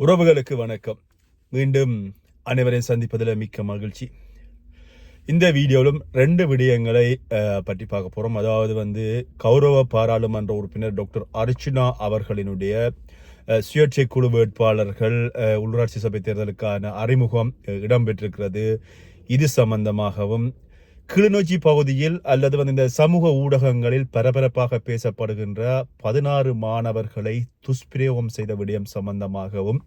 உறவுகளுக்கு வணக்கம். மீண்டும் அனைவரையும் சந்திப்பதில் மிக்க மகிழ்ச்சி. இந்த வீடியோவிலும் ரெண்டு விடயங்களை பற்றி பார்க்க போகிறோம் அதாவது வந்து கௌரவ பாராளுமன்ற உறுப்பினர் டாக்டர் அர்ச்சுனா அவர்களினுடைய சுயேட்சை குழு வேட்பாளர்கள் உள்ளூராட்சி சபை தேர்தலுக்கான அறிமுகம் இடம்பெற்றிருக்கிறது. இது சம்பந்தமாகவும் கிளிநொச்சி பகுதியில் அல்லது வந்து இந்த சமூக ஊடகங்களில் பரபரப்பாக பேசப்படுகின்ற பதினாறு மாணவர்களை துஷ்பிரயோகம் செய்த விடயம் சம்பந்தமாகவும்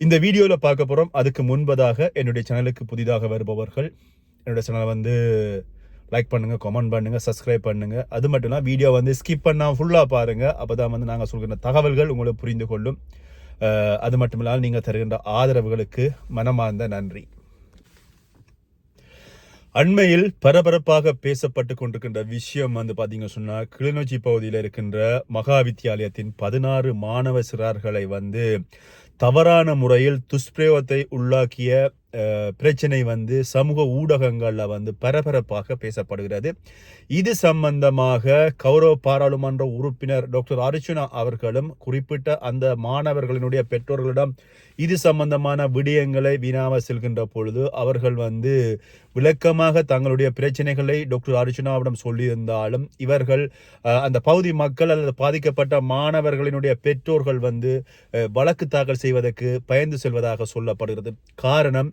இந்த வீடியோவில் பார்க்க போகிறோம் அதுக்கு முன்பதாக என்னுடைய சேனலுக்கு புதிதாக வருபவர்கள் என்னுடைய சேனலை வந்து லைக் பண்ணுங்கள் கமெண்ட் பண்ணுங்கள் சப்ஸ்கிரைப் பண்ணுங்கள் அது மட்டும் இல்லாமல் வீடியோ வந்து ஸ்கிப் பண்ணால் ஃபுல்லாக பாருங்கள் அப்போ தான் வந்து நாங்கள் சொல்கின்ற தகவல்கள் உங்களுக்கு புரிந்து கொள்ளும். அது மட்டும் இல்லாமல் நீங்கள் தருகின்ற ஆதரவுகளுக்கு மனமார்ந்த நன்றி. அண்மையில் பரபரப்பாக பேசப்பட்டு கொண்டிருக்கின்ற விஷயம் வந்து பார்த்தீங்க சொன்னால் கிளிநொச்சி பகுதியில் இருக்கின்ற மகா வித்தியாலயத்தின் பதினாறு மாணவ சிறார்களை வந்து தவறான முறையில் துஷ்பிரயோகத்தை உள்ளாக்கிய பிரச்சனை வந்து சமூக ஊடகங்களில் வந்து பரபரப்பாக பேசப்படுகிறது. இது சம்பந்தமாக கௌரவ பாராளுமன்ற உறுப்பினர் டாக்டர் அர்ச்சுனா அவர்களும் குறிப்பிட்ட அந்த மாணவர்களினுடைய பெற்றோர்களிடம் இது சம்பந்தமான விடயங்களை வினாவ செல்கின்ற பொழுது அவர்கள் வந்து விளக்கமாக தங்களுடைய பிரச்சனைகளை டாக்டர் அர்ச்சுனாவிடம் சொல்லியிருந்தாலும் இவர்கள் அந்த பகுதி மக்கள் அல்லது பாதிக்கப்பட்ட மாணவர்களினுடைய பெற்றோர்கள் வந்து வழக்கு தாக்கல் செய்வதற்கு பயந்து செல்வதாக சொல்லப்படுகிறது. காரணம்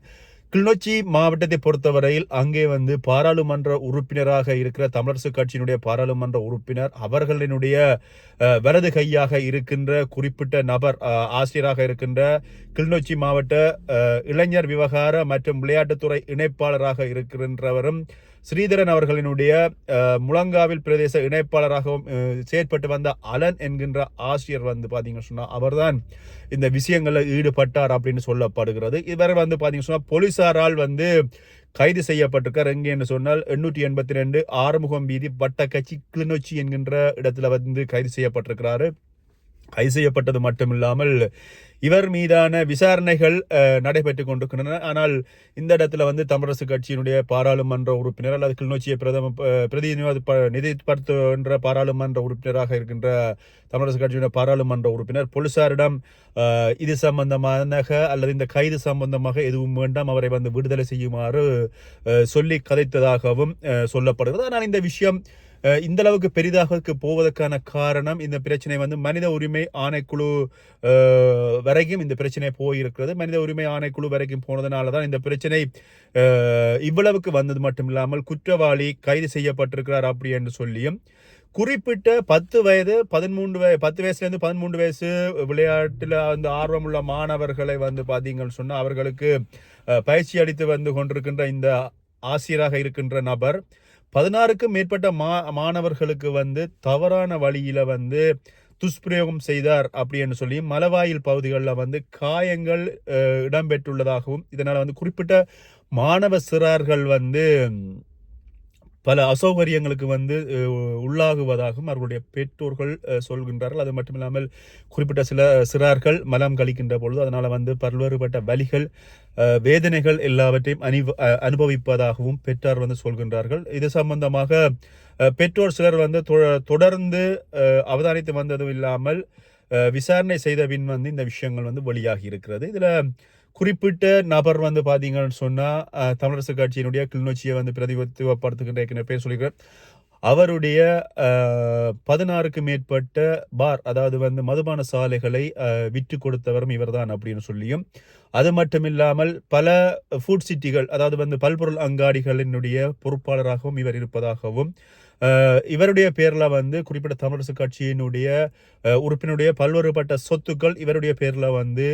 கிளிநொச்சி மாவட்டத்தை பொறுத்தவரையில் அங்கே வந்து பாராளுமன்ற உறுப்பினராக இருக்கிற தமிழரசு கட்சியினுடைய பாராளுமன்ற உறுப்பினர் அவர்களினுடைய வலது கையாக இருக்கின்ற குறிப்பிட்ட நபர் ஆசிரியராக இருக்கின்ற கிளிநொச்சி மாவட்ட இளைஞர் விவகார மற்றும் விளையாட்டுத்துறை இணைப்பாளராக இருக்கின்றவரும் ஸ்ரீதரன் அவர்களினுடைய முழங்காவில் பிரதேச இணைப்பாளராகவும் செயற்பட்டு வந்த அலன் என்கின்ற ஆசிரியர் வந்து பார்த்தீங்கன்னு சொன்னால் அவர்தான் இந்த விஷயங்களில் ஈடுபட்டார் அப்படின்னு சொல்லப்படுகிறது. இவர் வந்து பார்த்தீங்கன்னு சொன்னால் போலீசாரால் வந்து கைது செய்யப்பட்டிருக்கார். எங்கே என்று சொன்னால் எண்ணூற்றி எண்பத்தி ரெண்டு ஆறுமுகம் வீதி வட்டக்கட்சி கிளிநொச்சி என்கின்ற இடத்துல வந்து கைது செய்யப்பட்டிருக்கிறாரு. கைது செய்யப்பட்டது மட்டுமில்லாமல் இவர் மீதான விசாரணைகள் நடைபெற்று நடைபெற்றுக் கொண்டிருக்கின்றன. ஆனால் இந்த இடத்துல வந்து தமிழரசு கட்சியினுடைய பாராளுமன்ற உறுப்பினர் அல்லது கிளிநொச்சியை பிரதம பிரதிநிதி நிதிப்படுத்துகின்ற பாராளுமன்ற உறுப்பினராக இருக்கின்ற தமிழரசு கட்சியினுடைய பாராளுமன்ற உறுப்பினர் போலீசாரிடம் இது சம்பந்தமாக அல்லது இந்த கைது சம்பந்தமாக எதுவும் வேண்டாம் அவரை வந்து விடுதலை செய்யுமாறு சொல்லி கதைத்ததாகவும் சொல்லப்படுகிறது. ஆனால் இந்த விஷயம் இந்த அளவுக்கு பெரிதாக போவதற்கான காரணம் இந்த பிரச்சனை வந்து மனித உரிமை ஆணைக்குழு வரைக்கும் இந்த பிரச்சனை போயிருக்கிறது. மனித உரிமை ஆணைக்குழு வரைக்கும் போனதுனால தான் இந்த பிரச்சனை இவ்வளவுக்கு வந்தது மட்டும் இல்லாமல் குற்றவாளி கைது செய்யப்பட்டிருக்கிறார் அப்படி என்று சொல்லியும் குறிப்பிட்ட பத்து வயது பதிமூன்று வய பத்து வயசுலேருந்து பதிமூன்று வயசு விளையாட்டில் வந்து ஆர்வமுள்ள மாணவர்களை வந்து பார்த்தீங்கன்னு சொன்னால் அவர்களுக்கு பயிற்சி அளித்து வந்து கொண்டிருக்கின்ற இந்த ஆசிரியராக இருக்கின்ற நபர் பதினாறுக்கும் மேற்பட்ட மா மாணவர்களுக்கு வந்து தவறான வழியில் வந்து துஷ்பிரயோகம் செய்தார் அப்படின்னு சொல்லி மலவாயில் பகுதிகளில் வந்து காயங்கள் இடம்பெற்றுள்ளதாகவும் இதனால் வந்து குறிப்பிட்ட மாணவ சிறார்கள் வந்து பல அசௌகரியங்களுக்கு வந்து உள்ளாகுவதாகவும் அவர்களுடைய பெற்றோர்கள் சொல்கின்றார்கள். அது மட்டும் இல்லாமல் குறிப்பிட்ட சில சிறார்கள் மலம் கழிக்கின்ற பொழுது அதனால் வந்து பல்வேறுபட்ட வலிகள் வேதனைகள் எல்லாவற்றையும் அணி அனுபவிப்பதாகவும் பெற்றார் வந்து சொல்கின்றார்கள். இது சம்பந்தமாக பெற்றோர் சிலர் வந்து தொடர்ந்து அவதானித்து வந்ததும் இல்லாமல் விசாரணை செய்த பின் வந்து இந்த விஷயங்கள் வந்து வெளியாகி இருக்கிறது. இதில் குறிப்பிட்ட நபர் வந்து பார்த்தீங்கன்னு சொன்னால் தமிழரசு கட்சியினுடைய கிளிநொச்சியை வந்து பிரதிபத்துவப்படுத்துகின்ற பேர் சொல்லிக்கிறேன் அவருடைய பதினாறுக்கு மேற்பட்ட பார் அதாவது வந்து மதுபான சாலைகளை விற்று கொடுத்தவரும் இவர்தான் அப்படின்னு சொல்லியும் அது மட்டும் இல்லாமல் பல ஃபுட் சிட்டிகள் அதாவது வந்து பல்பொருள் அங்காடிகளினுடைய பொறுப்பாளராகவும் இவர் இருப்பதாகவும் இவருடைய பேரில் வந்து குறிப்பிட்ட தமிழரசு கட்சியினுடைய உறுப்பினுடைய பல்வேறுபட்ட சொத்துக்கள் இவருடைய பேரில் வந்து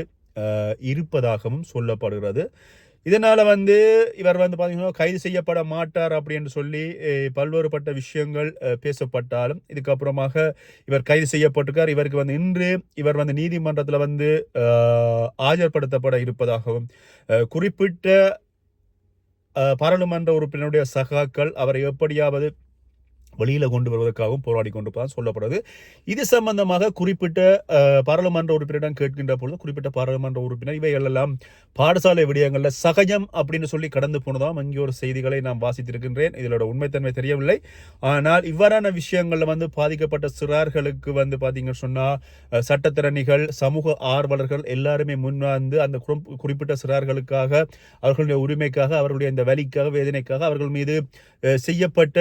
இருப்பதாகவும் சொல்லப்படுகிறது. இதனால் வந்து இவர் வந்து பார்த்தீங்கன்னா கைது செய்யப்பட மாட்டார் அப்படின்னு சொல்லி பல்வேறுபட்ட விஷயங்கள் பேசப்பட்டாலும் இதுக்கப்புறமாக இவர் கைது செய்யப்பட்டிருக்கார். இவருக்கு வந்து இன்று இவர் வந்து நீதிமன்றத்தில் வந்து ஆஜர்படுத்தப்பட இருப்பதாகவும் குறிப்பிட்ட பாராளுமன்ற உறுப்பினருடைய சகாக்கள் அவரை எப்படியாவது வெளியில் கொண்டு வருவதற்காகவும் போராடி கொண்டிருப்பதாக சொல்லப்படுது. இது சம்பந்தமாக குறிப்பிட்ட பாராளுமன்ற உறுப்பினரிடம் கேட்கின்ற பொழுது குறிப்பிட்ட பாராளுமன்ற உறுப்பினர் இவைகள் எல்லாம் பாடசாலை விடயங்களில் சகஜம் அப்படின்னு சொல்லி கடந்து போனதாம் அங்கே ஒரு செய்திகளை நான் வாசித்திருக்கின்றேன். இதோட உண்மைத்தன்மை தெரியவில்லை. ஆனால் இவ்வாறான விஷயங்களில் வந்து பாதிக்கப்பட்ட சிறார்களுக்கு வந்து பார்த்தீங்கன்னு சொன்னால் சட்டத்திறனிகள் சமூக ஆர்வலர்கள் எல்லாருமே முன்வந்து அந்த குறிப்பிட்ட சிறார்களுக்காக அவர்களுடைய உரிமைக்காக அவர்களுடைய இந்த வலிக்காக வேதனைக்காக அவர்கள் மீது செய்யப்பட்ட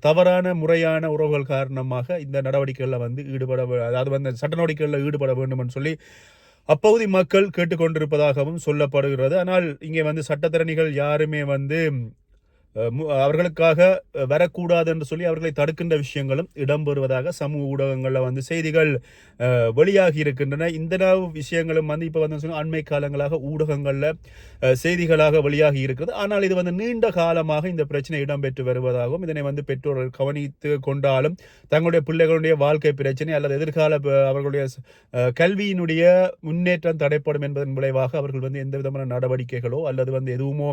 தவறான முறையான உறவுகள் காரணமாக இந்த நடவடிக்கைகளில் வந்து ஈடுபட அதாவது வந்து சட்ட நடவடிக்கைகளில் ஈடுபட வேண்டும் என்று சொல்லி அப்பகுதி மக்கள் கேட்டுக்கொண்டிருப்பதாகவும் சொல்லப்படுகிறது. ஆனால் இங்கே வந்து சட்டத்திறனிகள் யாருமே வந்து அவர்களுக்காக வரக்கூடாது என்று சொல்லி அவர்களை தடுக்கின்ற விஷயங்களும் இடம்பெறுவதாக சமூக ஊடகங்களில் வந்து செய்திகள் வெளியாகி இருக்கின்றன. இந்த விஷயங்களும் வந்து இப்போ வந்து அண்மை காலங்களாக ஊடகங்களில் செய்திகளாக வெளியாகி இருக்கிறது. ஆனால் இது வந்து நீண்ட காலமாக இந்த பிரச்சனை இடம்பெற்று வருவதாகவும் இதனை வந்து பெற்றோர்கள் கவனித்து கொண்டாலும் தங்களுடைய பிள்ளைகளுடைய வாழ்க்கை பிரச்சனை அல்லது எதிர்கால அவர்களுடைய கல்வியினுடைய முன்னேற்றம் தடைப்படும் என்பதன் விளைவாக அவர்கள் வந்து எந்த விதமான நடவடிக்கைகளோ அல்லது வந்து எதுவுமோ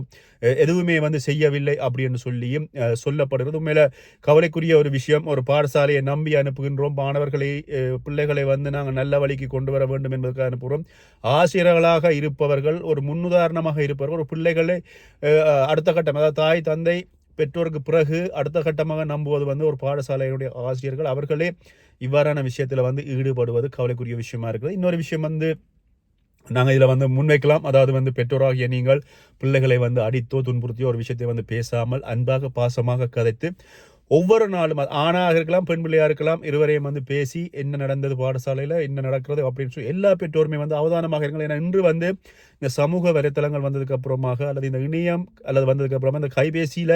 எதுவுமே வந்து செய்யவில்லை அப்படின்னு சொல்லியும் சொல்லப்படுகிறது. உண்மையில கவலைக்குரிய ஒரு விஷயம் ஒரு பாடசாலையை நம்பி அனுப்புகின்றோம். மாணவர்களை பிள்ளைகளை வந்து நாங்கள் நல்ல வழிக்கு கொண்டு வர வேண்டும் என்பதற்காக அனுப்புகிறோம். ஆசிரியர்களாக இருப்பவர்கள் ஒரு முன்னுதாரணமாக இருப்பவர்கள் ஒரு பிள்ளைகளை அடுத்த கட்டம் அதாவது தாய் தந்தை பெற்றோருக்கு பிறகு அடுத்த கட்டமாக நம்புவது வந்து ஒரு பாடசாலையினுடைய ஆசிரியர்கள். அவர்களே இவ்வாறான விஷயத்தில் வந்து ஈடுபடுவது கவலைக்குரிய விஷயமா இருக்குது இன்னொரு விஷயம் வந்து நாங்கள் இதில் வந்து முன்வைக்கலாம். அதாவது வந்து பெற்றோராகிய நீங்கள் பிள்ளைகளை வந்து அடித்தோ துன்புறுத்தியோ ஒரு விஷயத்தை வந்து பேசாமல் அன்பாக பாசமாக கதைத்து ஒவ்வொரு நாளும் ஆணாக இருக்கலாம் பெண் பிள்ளையாக இருக்கலாம் இருவரையும் வந்து பேசி என்ன நடந்தது பாடசாலையில் என்ன நடக்கிறது அப்படின்னு சொல்லி எல்லா பெற்றோருமே வந்து அவதானமாக இருங்கள். ஏன்னா இன்று வந்து இந்த சமூக வலைத்தளங்கள் வந்ததுக்கு அப்புறமாக அல்லது இந்த இணையம் அல்லது வந்ததுக்கு அப்புறமா இந்த கைபேசியில்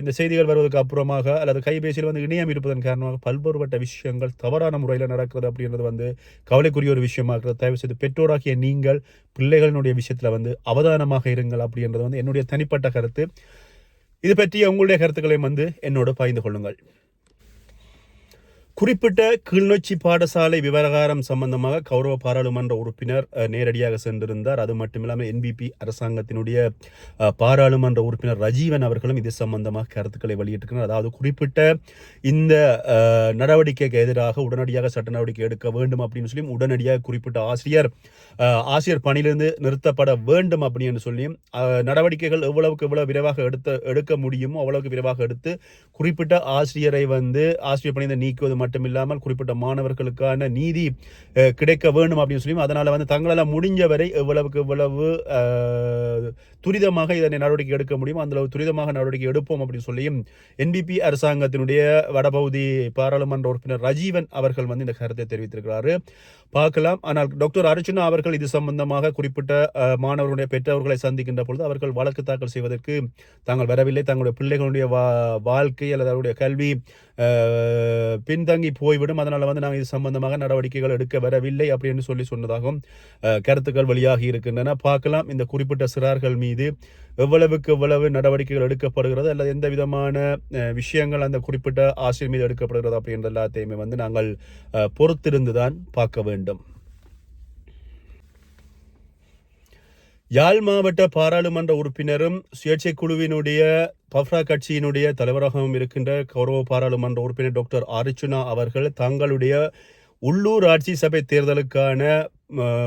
இந்த செய்திகள் வருவதற்கு அப்புறமாக அல்லது கைபேசியில் வந்து இணையம் இருப்பதன் காரணமாக பல்வேறுபட்ட விஷயங்கள் தவறான முறையில் நடக்கிறது அப்படின்றது வந்து கவலைக்குரிய ஒரு விஷயமாக இருக்கிறது. தயவு செய்து பெற்றோராகிய நீங்கள் பிள்ளைகளினுடைய விஷயத்தில் வந்து அவதானமாக இருங்கள் அப்படின்றது வந்து என்னுடைய தனிப்பட்ட கருத்து. இது பற்றிய உங்களுடைய கருத்துக்களையும் வந்து என்னோடு பகிர்ந்து கொள்ளுங்கள். குறிப்பிட்ட கிளிநொச்சி பாடசாலை விவகாரம் சம்பந்தமாக கௌரவ பாராளுமன்ற உறுப்பினர் நேரடியாக சென்றிருந்தார். அது மட்டுமில்லாமல் என்பிபி அரசாங்கத்தினுடைய பாராளுமன்ற உறுப்பினர் ரஜீவன் அவர்களும் இது சம்பந்தமாக கருத்துக்களை வெளியிட்டிருக்கிறார். அதாவது குறிப்பிட்ட இந்த நடவடிக்கைக்கு எதிராக உடனடியாக சட்ட நடவடிக்கை எடுக்க வேண்டும் அப்படின்னு சொல்லி உடனடியாக குறிப்பிட்ட ஆசிரியர் ஆசிரியர் பணியிலிருந்து நிறுத்தப்பட வேண்டும் அப்படின்னு சொல்லியும் நடவடிக்கைகள் எவ்வளவுக்கு எவ்வளவு விரைவாக எடுத்த எடுக்க முடியுமோ அவ்வளவுக்கு விரைவாக எடுத்து குறிப்பிட்ட ஆசிரியரை வந்து ஆசிரியர் பணியை நீக்குவது மட்டுமில்லாமல் குறிப்பிட்ட மாணவர்களுக்கான நீதி கிடைக்க வேண்டும் அப்படின்னு சொல்லி அதனால் வந்து தங்களால் முடிஞ்சவரை எவ்வளவுக்கு எவ்வளவு துரிதமாக இதனை நடவடிக்கை எடுக்க முடியும் அந்த துரிதமாக நடவடிக்கை எடுப்போம் அப்படின்னு சொல்லியும் என்பிபி அரசாங்கத்தினுடைய வடபகுதி பாராளுமன்ற உறுப்பினர் ரஜீவன் அவர்கள் வந்து இந்த கருத்தை தெரிவித்திருக்கிறாரு. பார்க்கலாம். ஆனால் டாக்டர் அர்ச்சனா அவர்கள் இது சம்பந்தமாக குறிப்பிட்ட மாணவர்களுடைய பெற்றோர்களை சந்திக்கின்ற பொழுது அவர்கள் வழக்கு தாக்கல் செய்வதற்கு தாங்கள் வரவில்லை. தங்களுடைய பிள்ளைகளுடைய வா வாழ்க்கை அல்லது அவருடைய கல்வி அஹ், பின்தங்கி போய்விடும். அதனால் வந்து நாங்கள் இது சம்பந்தமாக நடவடிக்கைகள் எடுக்க வரவில்லை அப்படின்னு சொல்லி சொன்னதாகவும் கருத்துக்கள் வெளியாகி இருக்கின்றன. பார்க்கலாம் இந்த குறிப்பிட்ட சிறார்கள் மீது எவ்வளவுக்கு எவ்வளவு நடவடிக்கைகள் எடுக்கப்படுகிறது அல்லது எந்த விதமான விஷயங்கள் அந்த குறிப்பிட்ட ஆசிரியர் மீது எடுக்கப்படுகிறது அப்படின்ற எல்லாத்தையுமே வந்து நாங்கள் பொறுத்திருந்து பொறுத்திருந்துதான் பார்க்க வேண்டும். யாழ் மாவட்ட பாராளுமன்ற உறுப்பினரும் சுயேட்சை குழுவினுடைய பஃப்ரா கட்சியினுடைய தலைவராகவும் இருக்கின்ற கௌரவ பாராளுமன்ற உறுப்பினர் டாக்டர் அர்ச்சுனா அவர்கள் தங்களுடைய உள்ளூராட்சி சபை தேர்தலுக்கான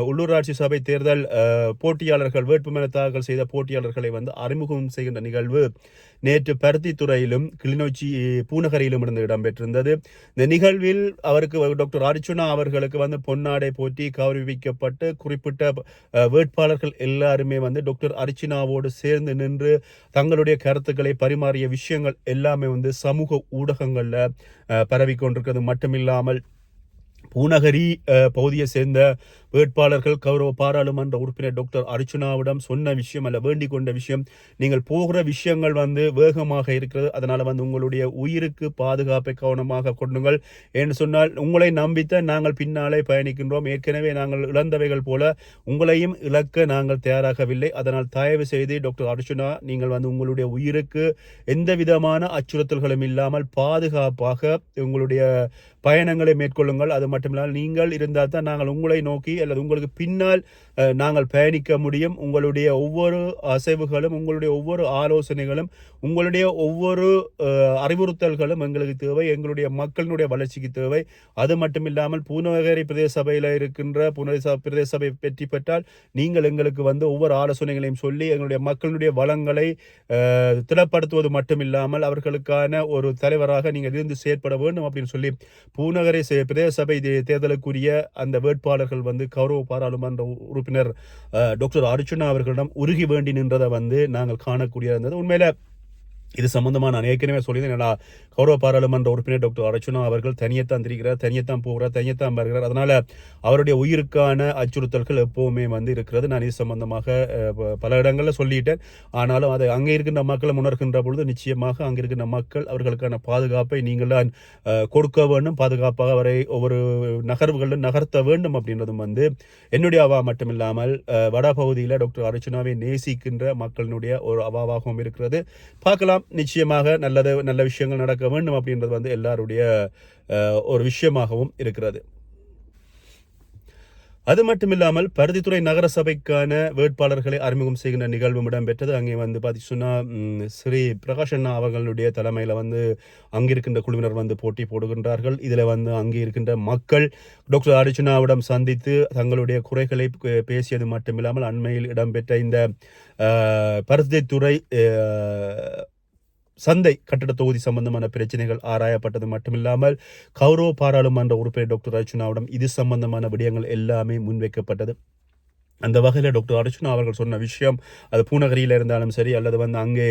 உள்ளூராட்சி சபை தேர்தல் போட்டியாளர்கள் வேட்புமனு தாக்கல் செய்த போட்டியாளர்களை வந்து அறிமுகம் செய்கின்ற நிகழ்வு நேற்று பருத்தித்துறையிலும் கிளிநொச்சி பூநகரியிலும் இருந்து இடம்பெற்றிருந்தது. இந்த நிகழ்வில் அவருக்கு டாக்டர் அர்ச்சுனா அவர்களுக்கு வந்து பொன்னாடை போட்டி கௌரவிக்கப்பட்டு குறிப்பிட்ட வேட்பாளர்கள் எல்லாருமே வந்து டாக்டர் அர்ச்சனாவோடு சேர்ந்து நின்று தங்களுடைய கருத்துக்களை பரிமாறிய விஷயங்கள் எல்லாமே வந்து சமூக ஊடகங்களில் பரவி கொண்டிருக்கிறது மட்டுமில்லாமல் பூநகரி பகுதியை சேர்ந்த வேட்பாளர்கள் கௌரவ பாராளுமன்ற உறுப்பினர் டாக்டர் அர்ச்சுனாவிடம் சொன்ன விஷயம் அல்ல வேண்டிக் கொண்ட விஷயம். நீங்கள் போகிற விஷயங்கள் வந்து வேகமாக இருக்கிறது. அதனால் வந்து உங்களுடைய உயிருக்கு பாதுகாப்பை கவனமாக கொண்டுங்கள் என்று சொன்னால் உங்களை நம்பித்த நாங்கள் பின்னாலே பயணிக்கின்றோம். ஏற்கனவே நாங்கள் இழந்தவைகள் போல உங்களையும் இழக்க நாங்கள் தயாராகவில்லை. அதனால் தயவு செய்து டாக்டர் அர்ச்சுனா நீங்கள் வந்து உங்களுடைய உயிருக்கு எந்த விதமான அச்சுறுத்தல்களும் இல்லாமல் பாதுகாப்பாக உங்களுடைய பயணங்களை மேற்கொள்ளுங்கள். அது மட்டுமில்லாமல் நீங்கள் இருந்தால் தான் நாங்கள் உங்களை நோக்கி அல்லது உங்களுக்கு பின்னால் நாங்கள் பயணிக்க முடியும். உங்களுடைய ஒவ்வொரு அசைவுகளும் உங்களுடைய ஒவ்வொரு ஆலோசனைகளும் உங்களுடைய ஒவ்வொரு அறிவுறுத்தல்களும் எங்களுக்கு தேவை. எங்களுடைய மக்களினுடைய வளர்ச்சிக்கு தேவை. அது மட்டும் இல்லாமல் பூநகரி பிரதேச சபையில் இருக்கின்ற பூநகரி பிரதேச சபை வெற்றி பெற்றால் நீங்கள் எங்களுக்கு வந்து ஒவ்வொரு ஆலோசனைகளையும் சொல்லி எங்களுடைய மக்களினுடைய வளங்களை திடப்படுத்துவது மட்டும் இல்லாமல் அவர்களுக்கான ஒரு தலைவராக நீங்கள் இருந்து செயற்பட வேண்டும் அப்படின்னு சொல்லி பூநகரை சே- பிரதேச சபை தே- தேர்தலுக்குரிய அந்த வேட்பாளர்கள் வந்து கௌரவ பாராளுமன்ற உறுப்பினர் டாக்டர் அர்ச்சுனா அவர்களிடம் உருகி வேண்டி நின்றதை வந்து நாங்கள் காணக்கூடிய இருந்தது. உண்மையில இது சம்மந்தமாக நான் ஏற்கனவே சொல்லியிருந்தேன். என்னடா கௌரவ பாராளுமன்ற உறுப்பினர் டாக்டர் அர்ச்சுனா அவர்கள் தனியத்தான் திரிகிறார் தனியத்தான் போகிறார் தான் வருகிறார். அதனால் அவருடைய உயிருக்கான அச்சுறுத்தல்கள் எப்போவுமே வந்து இருக்கிறது. நான் இது சம்மந்தமாக பல இடங்களில் சொல்லிட்டேன். ஆனாலும் அதை அங்கே இருக்கின்ற மக்களை உணர்கின்ற பொழுது நிச்சயமாக அங்கே இருக்கின்ற மக்கள் அவர்களுக்கான பாதுகாப்பை நீங்கள் தான் கொடுக்க வேண்டும். பாதுகாப்பாக அவரை ஒவ்வொரு நகர்வுகளிலும் நகர்த்த வேண்டும் அப்படின்றதும் வந்து என்னுடைய அவா மட்டும் இல்லாமல் அஹ், வடபகுதியில் டாக்டர் அர்ச்சுனாவை நேசிக்கின்ற மக்களினுடைய ஒரு அவாவாகவும் இருக்கிறது. பார்க்கலாம். நிச்சயமாக நல்லது நல்ல விஷயங்கள் நடக்க வேண்டும் அப்படின்றது வந்து எல்லாருடைய ஒரு விஷயமாகவும் இருக்கிறது. அது மட்டும் இல்லாமல் பருத்தித்துறை நகர சபைக்கான வேட்பாளர்களை அறிமுகம் செய்கின்ற நிகழ்வும் இடம்பெற்றது. அங்கே வந்து பார்த்தீங்கன்னா ஸ்ரீ பிரகாஷ் அண்ணா அவர்களுடைய தலைமையில் வந்து அங்கே இருக்கின்ற குழுவினர் வந்து போட்டி போடுகின்றார்கள். இதில் வந்து அங்கே இருக்கின்ற மக்கள் டாக்டர் அர்ஜுனாவிடம் சந்தித்து தங்களுடைய குறைகளை பே- பேசியது மட்டும் இல்லாமல் அண்மையில் இடம்பெற்ற இந்த பருத்தித்துறை சந்தை கட்டட தொகுதி சம்பந்தமான பிரச்சனைகள் ஆராயப்பட்டது மட்டுமில்லாமல் கௌரவ பாராளுமன்ற உறுப்பினர் டாக்டர் அர்ச்சுனாவிடம் இது சம்பந்தமான விடயங்கள் எல்லாமே முன்வைக்கப்பட்டது. அந்த வகையில் டாக்டர் அர்ச்சுனா அவர்கள் சொன்ன விஷயம் அது பூநகரியில் இருந்தாலும் சரி அல்லது வந்து அங்கே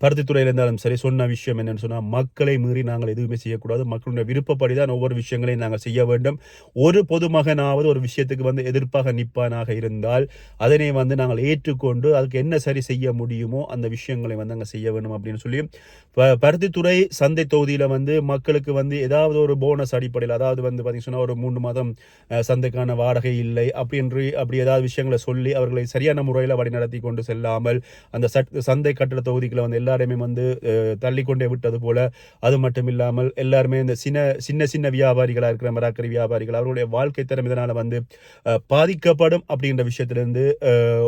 பருத்தித்துறையில் இருந்தாலும் சரி சொன்ன விஷயம் என்னென்னு சொன்னால் மக்களை மீறி நாங்கள் எதுவுமே செய்யக்கூடாது. மக்களுடைய விருப்பப்படி தான் ஒவ்வொரு விஷயங்களையும் நாங்கள் செய்ய வேண்டும். ஒரு பொதுமகனாவது ஒரு விஷயத்துக்கு வந்து எதிர்ப்பாக நிற்பானாக இருந்தால் அதனை வந்து நாங்கள் ஏற்றுக்கொண்டு அதுக்கு என்ன சரி செய்ய முடியுமோ அந்த விஷயங்களை வந்து அங்கே செய்ய வேண்டும் அப்படின்னு சொல்லி பருத்தித்துறை சந்தை தொகுதியில் வந்து மக்களுக்கு வந்து ஏதாவது ஒரு போனஸ் அடிப்படையில் அதாவது வந்து பார்த்திங்க சொன்னால் ஒரு மூன்று மாதம் சந்தைக்கான வாடகை இல்லை அப்படின்று அப்படி ஏதாவது விஷயங்களை சொல்லி அவர்களை சரியான முறையில் வழி நடத்தி கொண்டு செல்லாமல் அந்த சட் சந்தை கட்டட தொகுதிக்குள்ள வந்து எல்லாருமே வந்து தள்ளிக்கொண்டே விட்டது போல அது மட்டும் இல்லாமல் எல்லாருமே இந்த சின்ன சின்ன சின்ன வியாபாரிகளாக இருக்கிற மராக்கரி வியாபாரிகள் அவர்களுடைய வாழ்க்கை தரம் இதனால் வந்து பாதிக்கப்படும் அப்படின்ற விஷயத்திலிருந்து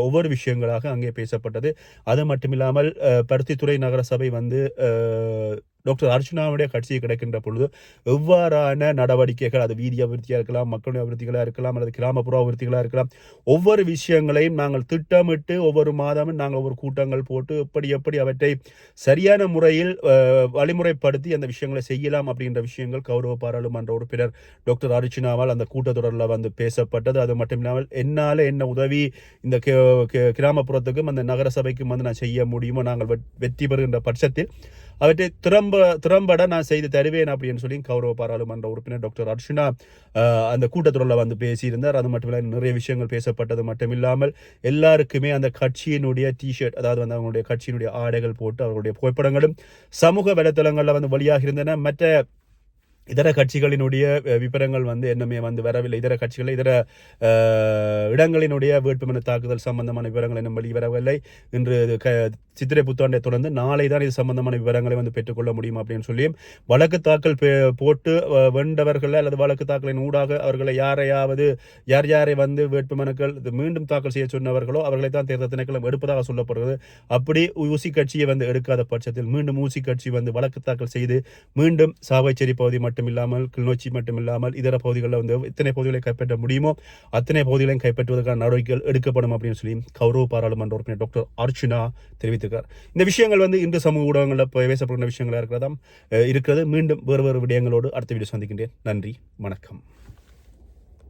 ஒவ்வொரு விஷயங்களாக அங்கே பேசப்பட்டது. அது மட்டும் இல்லாமல் பருத்தித்துறை நகரசபை வந்து டாக்டர் அர்ஜுனாவுடைய கட்சியை கிடைக்கின்ற பொழுது எவ்வாறான நடவடிக்கைகள் அது வீதி அபிவிருத்தியாக இருக்கலாம் மக்களுடைய அபிவிருத்திகளாக இருக்கலாம் அல்லது கிராமப்புற அபிவிருத்திகளாக இருக்கலாம் ஒவ்வொரு விஷயங்களையும் நாங்கள் திட்டமிட்டு ஒவ்வொரு மாதமும் நாங்கள் ஒவ்வொரு கூட்டங்கள் போட்டு எப்படி எப்படி அவற்றை சரியான முறையில் வழிமுறைப்படுத்தி அந்த விஷயங்களை செய்யலாம் அப்படின்ற விஷயங்கள் கௌரவ பாராளுமன்ற உறுப்பினர் டாக்டர் அர்ஜுனாவால் அந்த கூட்டத்தொடரில் வந்து பேசப்பட்டது. அது மட்டும் இல்லாமல் என்னால் என்ன உதவி இந்த கிராமப்புறத்துக்கும் அந்த நகர சபைக்கும் வந்து நான் செய்ய முடியுமோ நாங்கள் வெற்றி பெறுகின்ற பட்சத்தில் அவற்றை திறம்ப திறம்பட நான் செய்து தருவேன் அப்படின்னு சொல்லி கௌரவ பாராளுமன்ற உறுப்பினர் டாக்டர் அர்ச்சுனா அந்த கூட்டத்தொடரில் வந்து பேசியிருந்தார். அது மட்டும் இல்லாமல் நிறைய விஷயங்கள் பேசப்பட்டது மட்டும் இல்லாமல் எல்லாருக்குமே அந்த கட்சியினுடைய டிஷர்ட் அதாவது வந்து அவங்களுடைய கட்சியினுடைய ஆடைகள் போட்டு அவர்களுடைய புகைப்படங்களும் சமூக வலைத்தளங்களில் வந்து வழியாக இருந்தன மற்ற இதர கட்சிகளினுடைய விபரங்கள் வந்து என்னமே வந்து வரவில்லை. இதர கட்சிகள் இதர இடங்களினுடைய வேட்புமனு தாக்குதல் சம்பந்தமான விவரங்கள் வழி வெளிவரவில்லை. இன்று இது க சித்திரை புத்தாண்டை தொடர்ந்து நாளை தான் இது சம்பந்தமான விவரங்களை வந்து பெற்றுக்கொள்ள முடியும் அப்படின்னு சொல்லியும் வழக்கு தாக்கல் போட்டு அஹ், அல்லது வழக்கு தாக்கலின் ஊடாக அவர்களை யாரையாவது யார் யாரை வந்து வேட்புமனுக்கள் இது மீண்டும் தாக்கல் செய்ய சொன்னவர்களோ அவர்களை தான் தேர்தல் திணைக்களம் எடுப்பதாக சொல்லப்படுகிறது. அப்படி ஊசி கட்சியை வந்து எடுக்காத பட்சத்தில் மீண்டும் ஊசி கட்சி வந்து வழக்கு தாக்கல் செய்து மீண்டும் சாவைச்சேரி பகுதி மட்டும் இல்லாமல் கிளிநொச்சி மட்டும் இல்லாமல் இதர பகுதிகளில் வந்து எத்தனை பகுதிகளை கைப்பற்ற முடியுமோ அத்தனை பகுதிகளையும் கைப்பற்றுவதற்கான நடவடிக்கைகள் எடுக்கப்படும் அப்படின்னு சொல்லி கௌரவ பாராளுமன்ற உறுப்பினர் டாக்டர் அர்ச்சுனா தெரிவித்திருக்கார் இந்த விஷயங்கள் வந்து இன்று சமூக ஊடகங்களில் பேசப்படுகிற விஷயங்களாக இருக்கிறதாம் இருக்கிறது. மீண்டும் வேறு வேறு விடயங்களோடு அடுத்த வீடியோ சந்திக்கின்றேன். நன்றி. வணக்கம்.